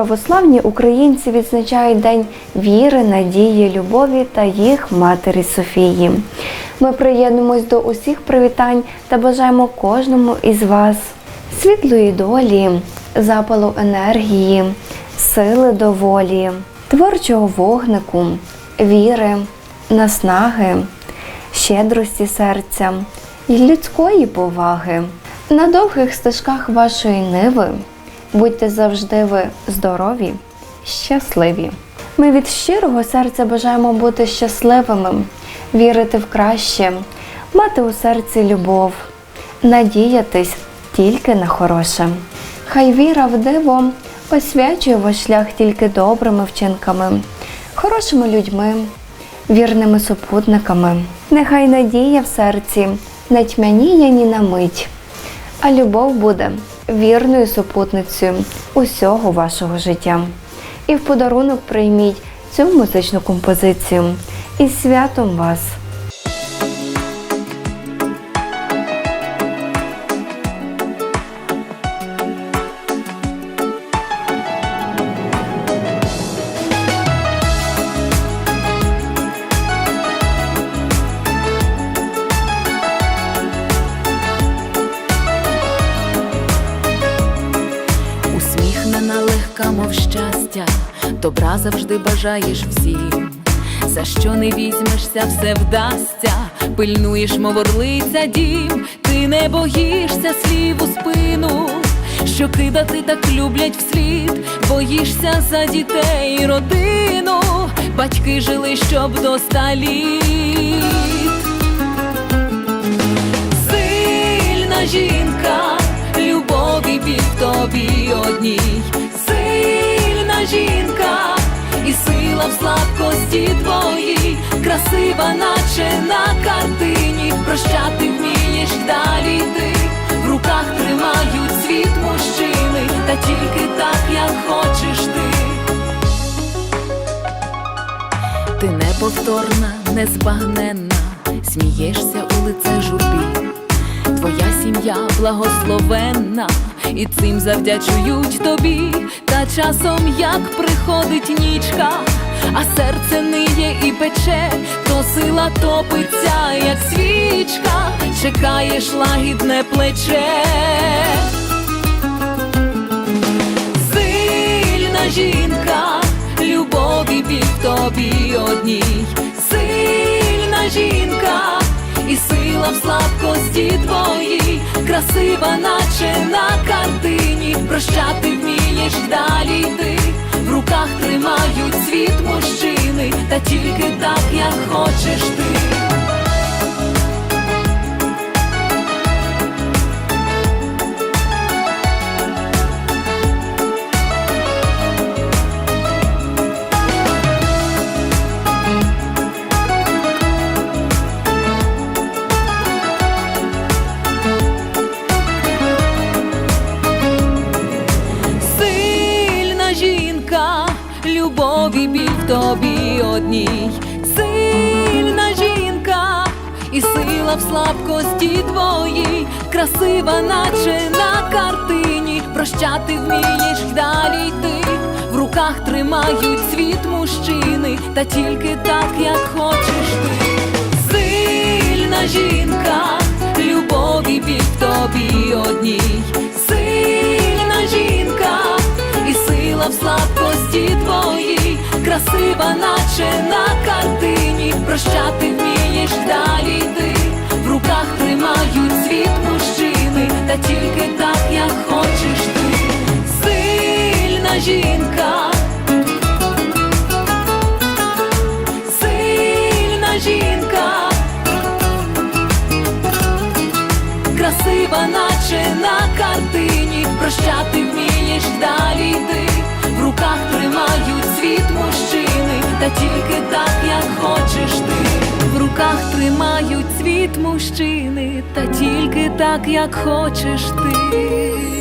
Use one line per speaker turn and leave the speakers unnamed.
Православні українці відзначають День віри, надії, любові та їх матері Софії. Ми приєднуємось до усіх привітань та бажаємо кожному із вас світлої долі, запалу енергії, сили до волі, творчого вогнику, віри, наснаги, щедрості серця і людської поваги. На довгих стежках вашої ниви будьте завжди ви здорові, щасливі. Ми від щирого серця бажаємо бути щасливими, вірити в краще, мати у серці любов, надіятись тільки на хороше. Хай віра в диво освячує ваш шлях тільки добрими вчинками, хорошими людьми, вірними супутниками. Нехай надія в серці не тьмяніє ні на мить, а любов буде вірною супутницею усього вашого життя. І в подарунок прийміть цю музичну композицію. І святом вас!
Усміхнена мов щастя, добра завжди бажаєш всім. За що не візьмешся, все вдасться, пильнуєш, мов орлиця дім, ти не боїшся слів у спину, що кидати так люблять вслід, боїшся за дітей і родину, батьки жили, щоб до ста літ. Сильна жінка, любові біль тобі одній, жінка, і сила в слабкості твоїй, красива, наче на картині, прощати вмієш далі ти, в руках тримають світ мужчини, та тільки так, як хочеш ти. Ти неповторна, незбагненна, смієшся у лице журбі. Твоя сім'я благословенна, і цим завдячують тобі. Та часом як приходить нічка, а серце ниє і пече, то сила топиться, як свічка, чекаєш лагідне плече. Сильна жінка, любові біль тобі одній, сильна жінка, і сила в слабкості твоїй, красива, наче на картині, прощати вмієш далі йти, в руках тримають світ мужчини, та тільки і в слабкості твоїй, красива, наче на картині, прощати вмієш далі йти, в руках тримають світ мужчини, та тільки так, як хочеш ти. Сильна жінка, любові біль тобі одній, сильна жінка, і сила в слабкості твоїй, красива, наче на картині, прощати вмієш далі йти, жінка. Сильна жінка, красива, наче на картині, прощати вмієш далі йти, в руках тримають світ мужчини, та тільки так, як хочеш ти, в руках тримають світ мужчини, та тільки так, як хочеш ти.